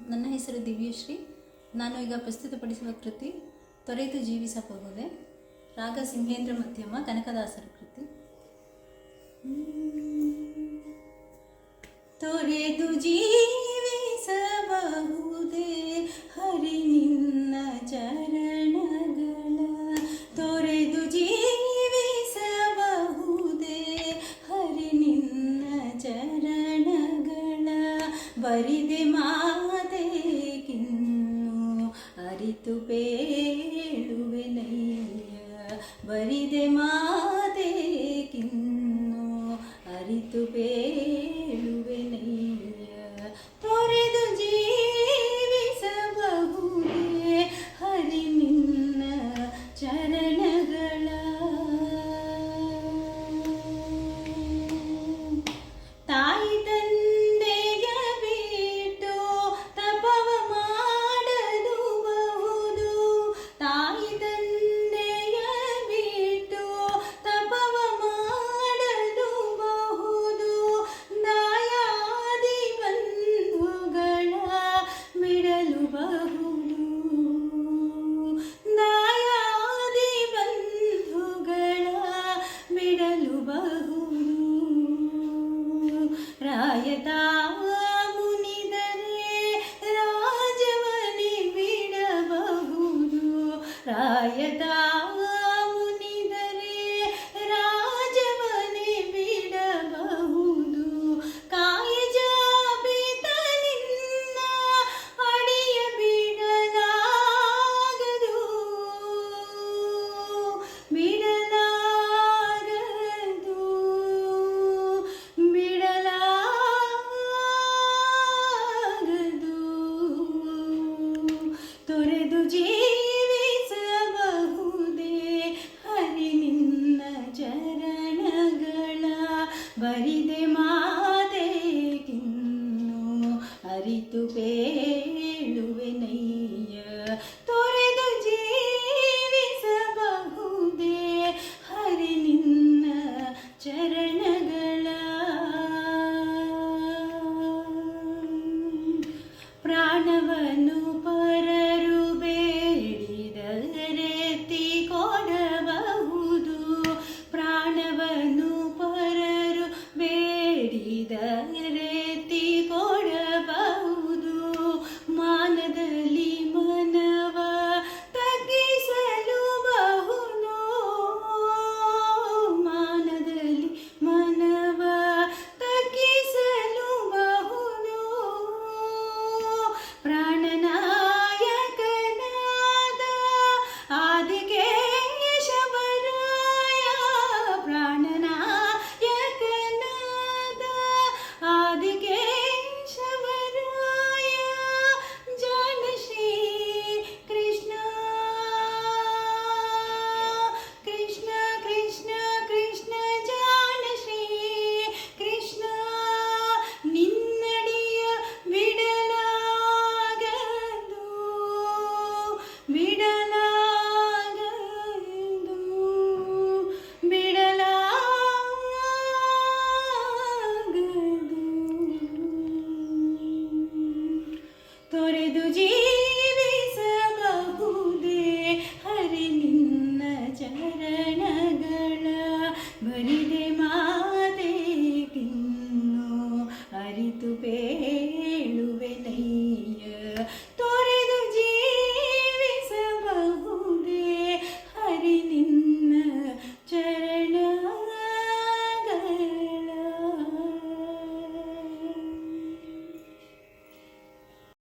ನನ್ನ ಹೆಸರು ದಿವ್ಯಶ್ರೀ. ನಾನು ಈಗ ಪ್ರಸ್ತುತಪಡಿಸುವ ಕೃತಿ, ತೊರೆದು ಜೀವಿಸಬಹುದೇ ರಾಗ ಸಿಂಹೇಂದ್ರ ಮಧ್ಯಮ, ಕನಕದಾಸರ ಕೃತಿ. ತೊರೆದು ಜೀವಿಸಬಹುದೇ ಹರಿ ನಿನ್ನ ಚರಣಗಳ. ತೊರೆದು ಜೀವಿಸಬಹುದೇ ಹರಿ ನಿನ್ನ ಚರಣಗಳ. ಬರಿದೆ ಮಾ ಬರಿತು ಬೇಳುವೆನಯ್ಯ ಬರಿದೆ ಮಾತೆ ಅರಿತು ಪೇ 小夜灯 വരിതെ മാതേക്കുന്നു പേളുവനയ്യ রাধিকে ತೊರೆದು ಜೀವಿಸಬಹುದೇ? ಹರಿ ನಿನ್ನ ಚರಣಗಳ ಬರಿದೆ ಮಾ